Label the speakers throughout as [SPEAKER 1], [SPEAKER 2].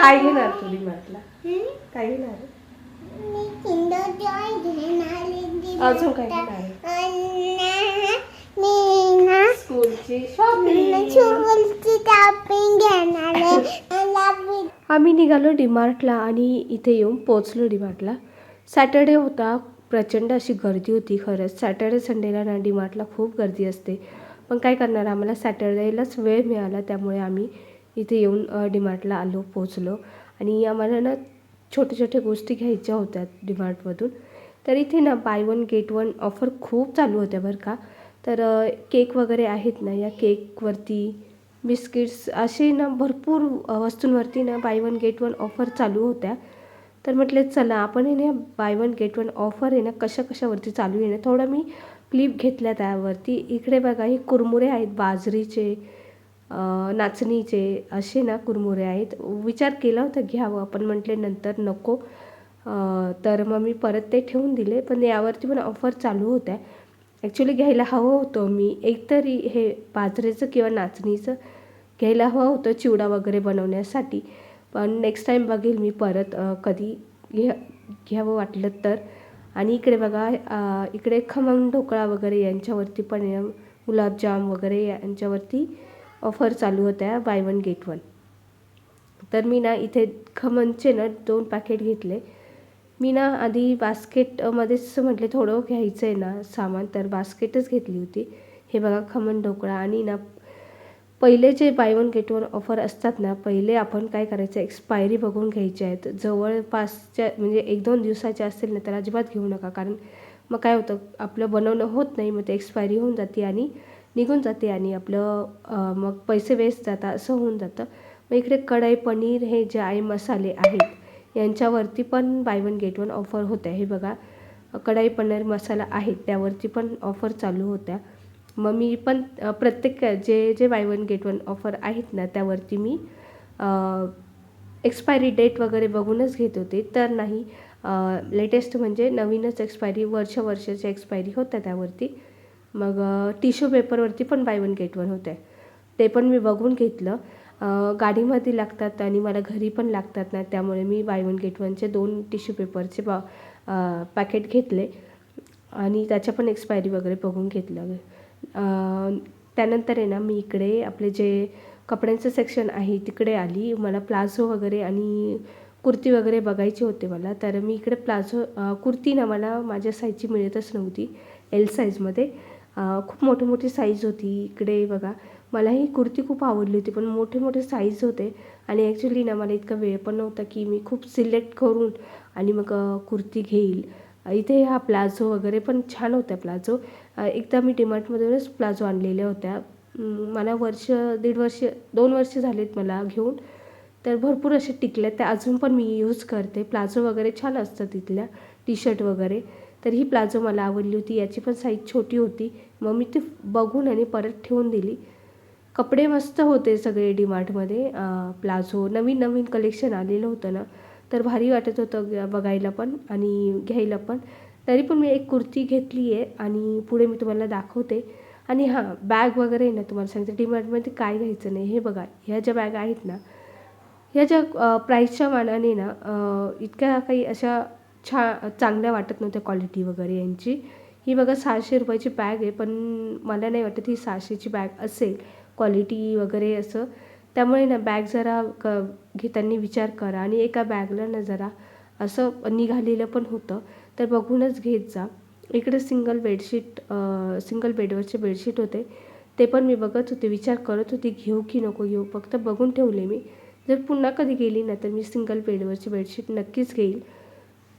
[SPEAKER 1] काय घेणार तू डीमार्टला काय घेणार. अजून काय घेणार स्कूलची शॉपिंग आम्ही निघालो डीमार्टला आणि इथे येऊन पोचलो डीमार्टला. सॅटर्डे होता. प्रचंड अशी गर्दी होती खरंच. सॅटर्डे संडेला ना डीमार्टला खूप गर्दी असते. पण काय करणार? आम्हाला सॅटर्डेलाच वेळ मिळाला त्यामुळे आम्ही इथे येऊन डीमार्टला आलो पोचलो आणि आम्हाला ना छोट्या छोट्या गोष्टी घ्यायच्या होत्या डीमार्टमधून तर इथे ना buy one get one offer खूप चालू होत्या बरं का. तर केक वगैरे आहेत ना या केकवरती बिस्किट्स असे ना भरपूर वस्तूंवरती ना buy one get one offer चालू होत्या. तर म्हटले चला आपण आहे ना buy one get one offer आहे ना कशा कशावरती चालू आहे ना थोडं मी क्लिप घेतल्या त्यावरती. इकडे बघा हे कुरमुरे आहेत बाजरीचे नाचणीचे असे ना कुरमुरे आहेत. विचार केला होता घ्यावं. पण म्हटले नंतर नको. तर मग मी परत ते ठेवून दिले. पण यावरती पण ऑफर चालू होत्या. ॲक्च्युली घ्यायला हवं होतं. मी एकतरी हे बाजरेचं किंवा नाचणीचं घ्यायला हवं होतं चिवडा वगैरे बनवण्यासाठी. पण नेक्स्ट टाईम बघेल मी परत. कधी घ्या घ्यावं वाटलं तर. आणि इकडे बघा इकडे खमंग ढोकळा वगैरे यांच्यावरती पण गुलाबजाम वगैरे यांच्यावरती ऑफर चालू होत्या बाय वन गेट वन तर मी ना इथे खमनचे ना दोन पॅकेट घेतले. मी ना आधी बास्केटमध्येच म्हटले थोडं घ्यायचं आहे ना सामान. तर बास्केटच घेतली होती. हे बघा खमण ढोकळा आणि ना पहिले जे buy one get one offer असतात ना पहिले आपण काय करायचं एक्सपायरी बघून घ्यायचे आहेत. जवळपासच्या म्हणजे एक दोन दिवसाच्या असतील ना तर अजिबात घेऊ नका. कारण मग काय होतं आपलं बनवणं होत नाही मग ते एक्सपायरी होऊन जाते आणि निघून जाते आणि आपलं मग पैसे वेस्ट जातात असं होऊन जातं. मग इकडे कढई पनीर हे जे आहे मसाले आहेत यांच्यावरती पण buy one get one offer होत्या. हे बघा कढाई पनीर मसाला आहे त्यावरती पण ऑफर चालू होत्या. मग मी पण प्रत्येक जे जे buy one get one offer आहेत ना त्यावरती मी एक्सपायरी डेट वगैरे बघूनच घेत होते. तर नाही लेटेस्ट म्हणजे नवीनच एक्सपायरी वर्ष वर्षाची एक्सपायरी होत्या त्यावरती. मग टिश्यू पेपरवरती पण बाय वन गेट वन होते ते पण मी बघून घेतलं. गाडीमध्ये लागतात आणि मला घरी पण लागतात ना त्यामुळे मी बाय वन गेट वनचे दोन टिश्यू पेपरचे बा पॅकेट घेतले. आणि त्याच्या पण एक्सपायरी वगैरे बघून घेतलं. त्यानंतर आहे ना मी इकडे आपले जे कपड्यांचं सेक्शन आहे तिकडे आली. मला प्लाझो वगैरे आणि कुर्ती वगैरे बघायची होते मला. तर मी इकडे प्लाझो कुर्ती ना मला माझ्या साईजची मिळतच नव्हती. एल साईजमध्ये खूप मोठी मोठी साईज होती. इकडे बघा. मला ही कुर्ती खूप आवडली होती पण मोठे मोठे साईज होते. आणि ॲक्च्युली ना मला इतका वेळ पण नव्हता की मी खूप सिलेक्ट करून आणि मग कुर्ती घेईल. इथे हा प्लाझो वगैरे पण छान होत्या प्लाझो. एकदा मी डिमार्टमधूनच प्लाझो आणलेल्या होत्या. मला वर्ष दीड वर्ष दोन वर्ष झालेत मला घेऊन. तर भरपूर असे टिकल्या त्या. अजून पण मी यूज करते. प्लाझो वगैरे छान असतं तिथल्या. टी शर्ट वगैरे. तर ही प्लाझो मला आवडली होती. याची पण साईज छोटी होती. मग मी ती बघून आणि परत ठेवून दिली. कपडे मस्त होते सगळे डीमार्टमध्ये. प्लाझो नवीन नवीन कलेक्शन आलेलं होतं ना. तर भारी वाटत होतं ग- बघायला पण आणि घ्यायला पण. तरी पण मी एक कुर्ती घेतली आहे आणि पुढे मी तुम्हाला दाखवते. आणि हां बॅग वगैरे आहे ना तुम्हाला सांगते. डीमार्टमध्ये काय घ्यायचं नाही. हे बघा ह्या ज्या बॅग आहेत ना ह्या ज्या प्राईसच्या मानाने ना इतक्या काही अशा छा चांगल्या वाटत नव्हत्या क्वालिटी वगैरे यांची. ही बघा सहाशे रुपयाची बॅग आहे पण मला नाही वाटत ही सहाशेची बॅग असेल. क्वालिटी वगैरे असं. त्यामुळे ना बॅग जरा क घेताना विचार करा आणि एका बॅगला ना जरा असं निघालेलं पण होतं. तर बघूनच घेत जा. इकडे सिंगल बेडशीट सिंगल बेडवरचे बेडशीट होते. ते पण मी बघत होते विचार करत होते घेऊ की नको घेऊ. फक्त बघून ठेवले मी. जर पुन्हा कधी गेली ना तर मी सिंगल बेडवरची बेडशीट नक्कीच घेईल.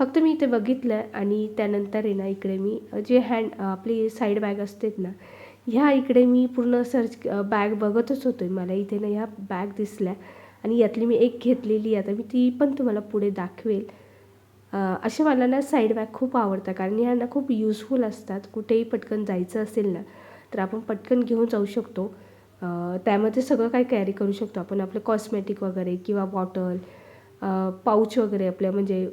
[SPEAKER 1] फक्त मी इथे बघितलं आणि त्यानंतर आहे ना इकडे मी जे हँड आपली साईड बॅग असतेत ना ह्या इकडे मी पूर्ण सर्च बॅग बघतच होतो मला इथे ना ह्या बॅग दिसल्या आणि यातली मी एक घेतलेली आता मी ती पण तुम्हाला पुढे दाखवेल. असे अशा मला ना साईड बॅग खूप आवडतात कारण ह्या ना खूप युजफुल असतात. कुठेही पटकन जायचं असेल ना तर आपण पटकन घेऊन जाऊ शकतो. त्यामध्ये सगळं काय कॅरी करू शकतो. आपण आपलं कॉस्मेटिक वगैरे किंवा बॉटल पाऊच वगैरे आपल्या म्हणजे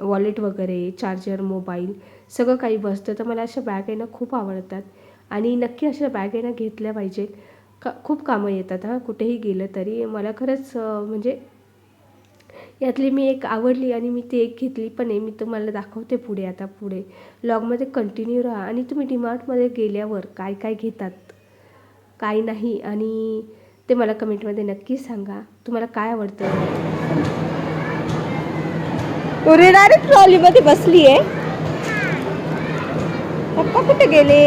[SPEAKER 1] वॉलेट वगैरे चार्जर मोबाईल सगळं काही बसतं. तर मला अशा बॅग आहे ना खूप आवडतात. आणि नक्की अशा बॅग आहे ना घेतल्या पाहिजेत का खूप कामं येतात हां. कुठेही गेलं तरी. मला खरंच म्हणजे यातली मी एक आवडली आणि मी ती एक घेतली पण आहे मी तुम्हाला दाखवते पुढे आता पुढे. लॉगमध्ये कंटिन्यू राहा. आणि तुम्ही डिमार्टमध्ये गेल्यावर काय काय घेतात? काय नाही. आणि ते मला कमेंटमध्ये नक्की सांगा. तुम्हाला काय आवडतं?
[SPEAKER 2] उरी डायरेक्ट ट्रॉलीमध्ये बसली आहे पप्पा कुठे गेले?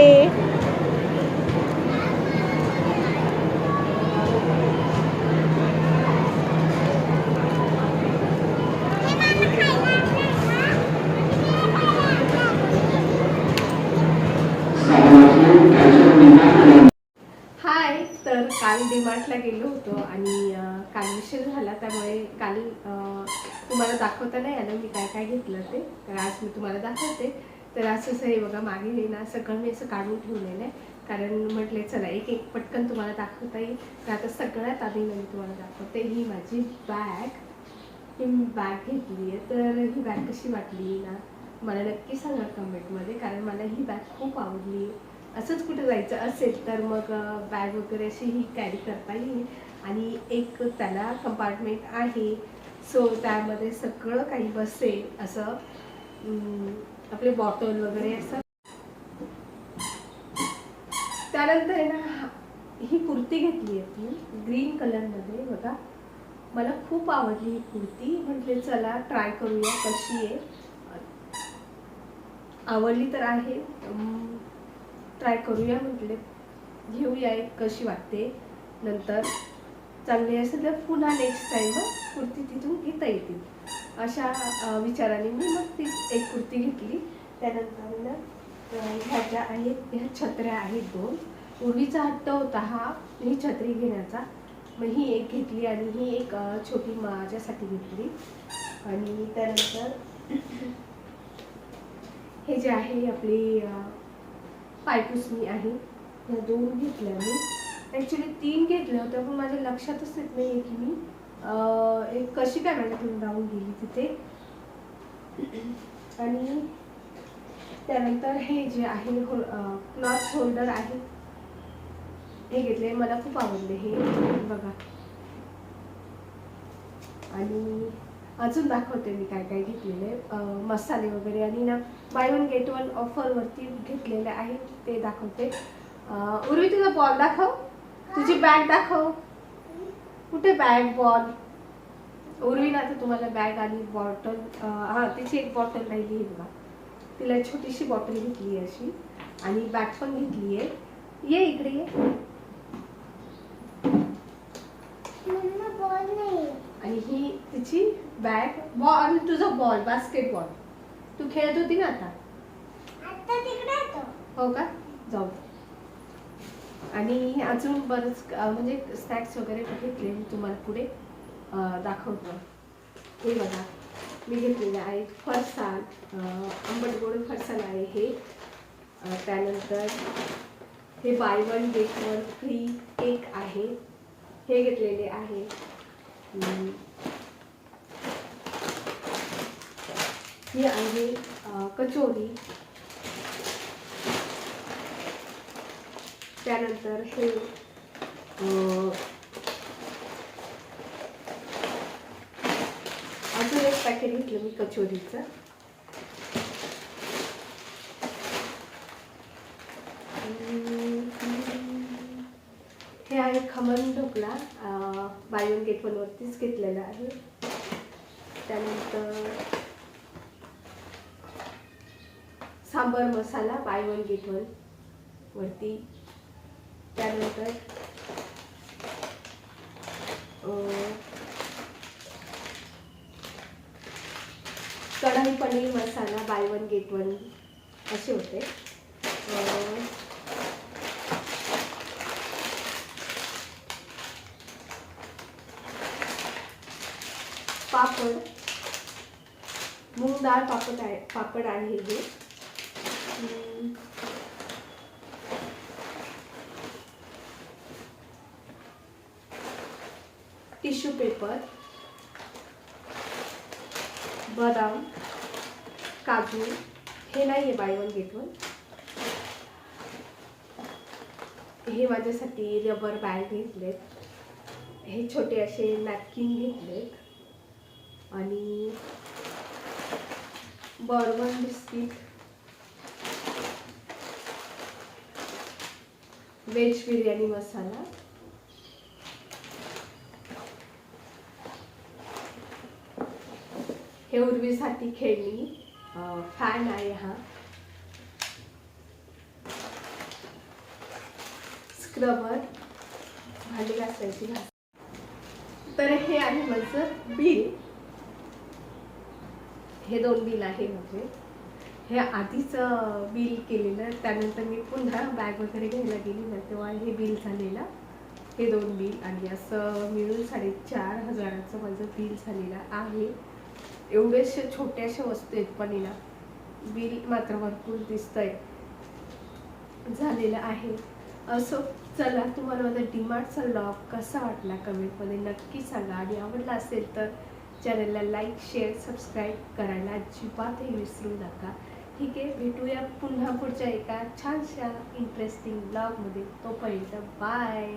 [SPEAKER 1] हाय तर काल डीमार्टला गेलो होतो आणि काल विषय झाला त्यामुळे काल दाखवता नाही आलं मी काय काय घेतलं ते. तर आज मी तुम्हाला दाखवते. तर असं हे बघा मागे हे ना सगळं मी असं काढून ठेवलेलं आहे. कारण म्हटले चला एक एक पटकन तुम्हाला दाखवता येईल. तर आता सगळ्यात आधी मी तुम्हाला दाखवते ही माझी बॅग ही मी बॅग घेतली आहे. तर ही बॅग कशी वाटली ना? मला नक्की सांगा कमेंटमध्ये कारण मला ही बॅग खूप आवडली. असंच कुठं जायचं असेल तर मग बॅग वगैरे अशी ही कॅरी करता येईल. आणि एक त्याला कंपार्टमेंट आहे. सो त्यामध्ये सगळं काही बसेल असं आपले बॉटल वगैरे असं. त्यानंतर आहे ना ही कुर्ती घेतली आहे ती ग्रीन कलरमध्ये बघा. मला खूप आवडली ही कुर्ती. म्हटले चला ट्राय करूया कशी आहे. आवडली तर आहे. ट्राय करूया म्हटले. घेऊया एक कशी वाटते. नंतर चांगली असेल तर पुन्हा नेक्स्ट टाईम कुर्ती तिथून घेता येतील अशा विचाराने मी मग ती एक कुर्ती घेतली. त्यानंतर ह्या ज्या आहेत ह्या छत्र्या आहेत दोन. पूर्वीचा हट्ट होता हा ही छत्री घेण्याचा. मग ही एक घेतली आणि ही एक छोटी माझ्यासाठी घेतली. आणि त्यानंतर हे जे आहे आपली पायपुसणी आहे ह्या दोन घेतल्या मी. ॲक्च्युली तीन घेतलं होतं पण माझ्या लक्षातच येत नाही आहे की मी एक कशी काय माझ्याकडून राहून गेली तिथे. आणि त्यानंतर हे जे आहे हो क्लॉथ होल्डर आहे हे घेतले. मला खूप आवडले हे. बघा. आणि अजून दाखवते मी काय काय घेतलेले. मसाले वगैरे. आणि ना बाय वन गेट वन ऑफरवरती घेतलेले आहे ते दाखवते. उर्वी तुझा बॉल दाखव. तुझी बॅग दाखव. कुठे बॅग बॉल? उर्वी ना तुम्हाला बॅग आणि बॉटल हां तिची एक बॉटल राहिली बघा तिला छोटीशी बॉटल घेतली आहे अशी. आणि बॅग पण घेतली आहे. ये इकडे ये.
[SPEAKER 3] मम्मा बॉल नाही.
[SPEAKER 1] आणि ही तिची बॅग बॉल तुझा बॉल बास्केटबॉल. तू खेळत होती ना आता? हो का? जाऊ. आणि अजून बरंच म्हणजे स्नॅक्स वगैरे घेतले मी तुम्हाला पुढे? दाखवतो. हे बघा मी घेतलेले आहे फरसाण. आंबट गोड फरसाण आहे हे. त्यानंतर हे buy one get one free cake आहे. हे घेतलेले आहे. ही आहे कचोरी. त्यानंतर हे अजून एक पॅकेट घेतलं मी कचोरीचं. हे आहे khaman dhokla buy one get वनवरतीच घेतलेला आहे. त्यानंतर sambar masala buy one get one वरती त्यानंतर kadai paneer masala buy one get one असे होते. पापड मूग डाळ पापड आहे पापड आहे हे. टिश्यू पेपर बदाम काजू हे नाही आहे बाय वन गेट वन हे माझ्यासाठी रबर बॅग घेतलेत. हे छोटे असे नॅपकिन घेतलेत. आणि bourbon biscuit veg biryani masala. हे उर्वीसाठी खेळणी. फॅन आहे हा. स्क्रबर भांडी घासायची घास. तर हे आहे माझं बिल. हे दोन बिल आहे म्हणजे हे आधीच बिल केलेलं. त्यानंतर मी पुन्हा बॅग वगैरे घ्यायला गेली ना तेव्हा हे बिल झालेलं. हे दोन बिल आणि असं मिळून साडेचार हजाराचं माझं बिल झालेलं आहे. एवढ्याशा छोट्याशा वस्तू आहेत पण बिल मात्र भरपूर दिसतंय. झालेलं आहे. असो चला तुम्हाला माझा डिमार्टचा लॉग कसा वाटला कमेंटमध्ये नक्की सांगा. आणि आवडला असेल तर चॅनलला लाईक शेअर सबस्क्राईब करायला अजिबातही विसरू नका. ठीक आहे भेटूया पुन्हा पुढच्या एका छानशा इंटरेस्टिंग ब्लॉगमध्ये तोपर्यंत बाय